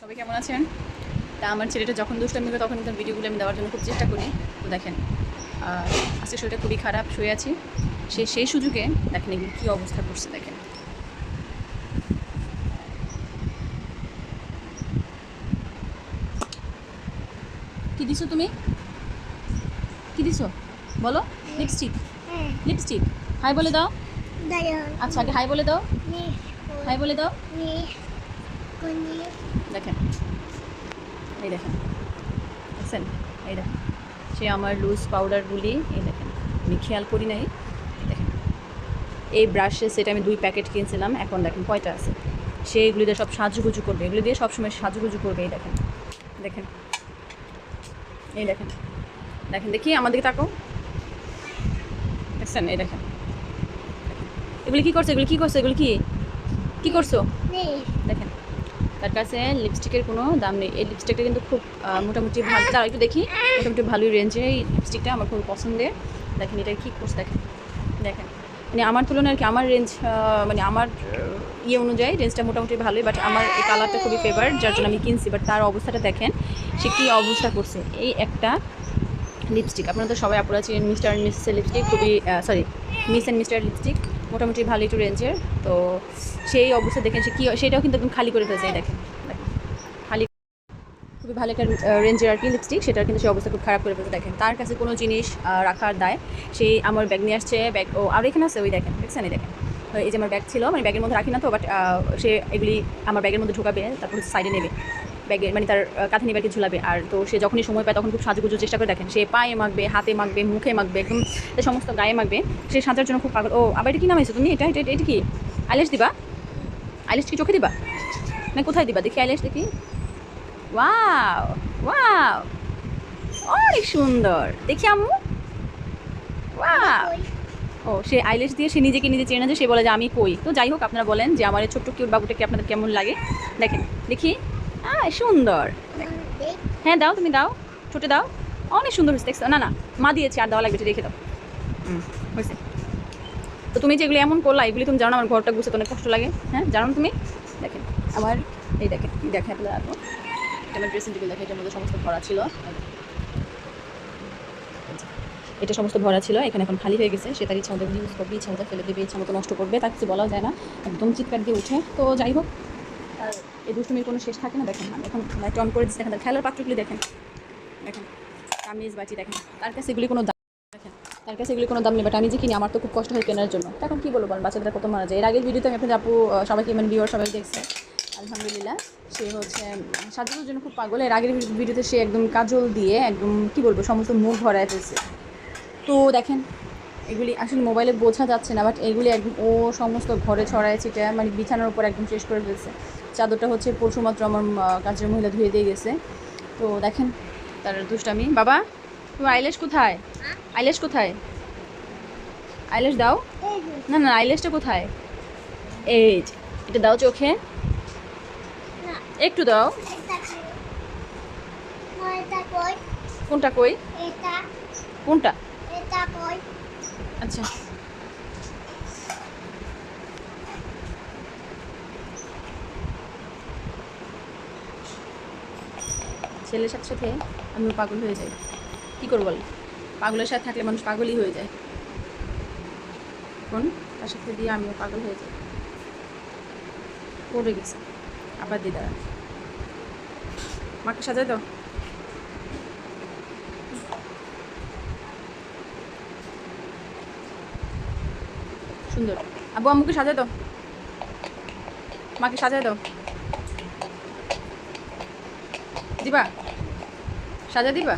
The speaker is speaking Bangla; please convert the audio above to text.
সবাই কেমন আছেন? তা আমার ছেলেটা যখন দুষ্টামি করে তখন তার ভিডিওগুলো আমি দেওয়ার জন্য খুব চেষ্টা করি। তো দেখেন আর আজকে শরীরটা খুবই খারাপ শুয়ে আছি। সে সেই সুযোগে দেখেন এগুলো কী অবস্থা করছে দেখেন। কি দিছো তুমি? কি দিছো? বলো লিপস্টিক লিপস্টিক হাই বলে দাও। আচ্ছা আগে হাই বলে দাও। হাই বলে দাও। দেখেন। এই দেখেন। দেখছেন? এই দেখেন। সে আমার লুজ পাউডারগুলি এই দেখেন। আমি খেয়াল করি নাই। দেখেন। এই ব্রাশে সেটা আমি দুই প্যাকেট কিনছিলাম এখন দেখেন কয়টা আছে? সে এগুলি দিয়ে সব সাজুগুজু করবে। এগুলি দিয়ে সবসময় সাজুগুজু করবে এই দেখেন। দেখেন। এই দেখেন। দেখেন দেখি আমাদেরকে তাকো দেখছেন? এই দেখেন। এগুলি কী করছ? এগুলি কী করছ? এগুলি কী? কী করছ? দেখেন। তার কাছে লিপস্টিকের কোনো দাম নেই। এই লিপস্টিকটা কিন্তু খুব মোটামুটি ভালো। তার একটু দেখি। মোটামুটি ভালোই রেঞ্জের এই লিপস্টিকটা আমার খুব পছন্দের। দেখেন, এটা কী করছে? দেখেন দেখেন। মানে আমার তুলনায় আর কি, আমার রেঞ্জ মানে আমার ইয়ে অনুযায়ী রেঞ্জটা মোটামুটি ভালোই বাট আমার এই কালারটা খুবই ফেভার যার জন্য আমি কিনছি। বাট তার অবস্থাটা দেখেন, সে কী অবস্থা করছে। এই একটা লিপস্টিক আপনারা তো সবাই আপনারা চিনেন, মিস্টার অ্যান্ড মিসেসের লিপস্টিক খুবই sorry miss and mister lipstick মোটামুটি ভালো একটু রেঞ্জের তো সেই অবস্থা দেখেন সে কী, সেটাও কিন্তু একদম খালি করে ফেলছে দেখেন। খালি খুবই ভালো একটা রেঞ্জের আর কি লিপস্টিক সেটার কিন্তু সে অবস্থা খুব খারাপ করে ফেলছে, দেখেন। তার কাছে কোনো জিনিস রাখার দায় সেই আমার ব্যাগ নিয়ে আসছে ব্যাগ ও, আর এখানে আছে, ওই দেখেন, দেখছেন, এই দেখেন। এই যে আমার ব্যাগ ছিল মানে ব্যাগের মধ্যে রাখি না তো বাট সে এগুলি আমার ব্যাগের মধ্যে ঢোকাবে, তারপর সাইডে নেবে। ব্যাগে মানে তার কাঁথে নিয়ে ব্যাগে ঝুলাবে। আর তো সে যখনই সময় পায় তখন খুব সাজুগুজোর চেষ্টা করে দেখেন। সে পায়ে মাখবে, হাতে মাখবে, মুখে মাখবে, একদম সমস্ত গায়ে মাখবে। সে সাঁতার জন্য খুব পাগল। ও, আবার এটা কি নামাইছো তুমি এটা এটা এটা কি? আইলেশ দিবা? আইলেশ কি চোখে দিবা? না, কোথায় দিবা? দেখি আইলেশ, দেখি। Wow wow. অনেক সুন্দর। দেখি আম্মু। ও, সে আইলেশ দিয়ে সে নিজেকে নিজে চেনে যে, সে বলে যে, আমি কই। তো যাই হোক, আপনারা বলেন যে, আমার ছোট্ট কিউট বাবুটাকে আপনাদের কেমন লাগে? দেখেন, দেখি। আহ, সুন্দর। হ্যাঁ দাও তুমি দাও, ছোটে দাও। অনেক সুন্দর হয়েছে, দেখছ? না না, মা দিয়েছে, আর দেওয়া লাগবে রেখে দাও। হয়েছে। তো তুমি যেগুলি এমন করলা, এগুলি তুমি জানো, আমার ঘরটা গুছাতে অনেক কষ্ট লাগে। হ্যাঁ জানো তুমি? দেখেন, আমার, এই দেখেন দেখেন, আপনারা রাখো আমার ড্রেসিং টেবিল দেখে এটার মধ্যে সমস্ত ভরা ছিল। এটা সমস্ত ভরা ছিল, এখানে এখন খালি হয়ে গেছে। সে তার ইচ্ছা মতো ইউজ করবে, ইচ্ছা মতো ফেলে দেবে, ইচ্ছা মতো নষ্ট করবে, তার কিছু বলাও যায় না। একদম চিৎকার দিয়ে উঠে তো যাই হোক আর এই দুষ্টুমির কোনো শেষ থাকে না? দেখেন, আমি এখন লাইট অন করে দিচ্ছি। দেখেন খেলার পাত্রগুলি দেখেন। দেখেন, কামিজ, বাটি, দেখেন। তার কাছে এগুলি কোনো দাম দেখেন, তার কাছে এগুলি কোনো দাম নেই বাট আমি যে কিনি আমার তো খুব কষ্ট হয় কেনার জন্য। এখন কী বলব বাচ্চাদের কত মারা যায়। এর আগের ভিডিওতে আমি আপনাদের আপু সবাইকে মানে বিওর সবাই দেখছে। আলহামদুলিল্লাহ, সে হচ্ছে সাজুর জন্য খুব পাগল। এর আগের ভিডিওতে সে একদম কাজল দিয়ে একদম, কি বলব, সমস্ত মুখ ভরায় ফেলছে। তো দেখেন, এগুলি আসলে মোবাইলে বোঝা যাচ্ছে না বাট এগুলি একদম, ও সমস্ত ঘরে ছড়ায় ছিটে মানে বিছানার উপর একদম শেষ করে ফেলছে। চাদরটা হচ্ছে পরশুমাত্র আমার কাজের মহিলা ধুয়ে দিয়ে গেছে। তো দেখেন তার দুষ্টামি। বাবা তোমার আইলেশ কোথায়? আইলেশ কোথায়? আইলেশ দাও। না না আইলেশটা কোথায়? এই এটা দাও চোখে। একটু দাও। কোনটা কই? কোনটা? আচ্ছা। ছেলের সাথে সাথে আমিও পাগল হয়ে যাই। কী করব বল? পাগলের সাথে থাকলে মানুষ পাগলই হয়ে যায়। কোন তার সাথে দিয়ে আমিও পাগল হয়ে যাই। পড়ে গেছে। আবার দিদারা মাকে সাজাই দাও। সুন্দর। আবু আম্মুকে সাজাই দাও। মাকে সাজাই দাও। দিবা? সাজা দিবা?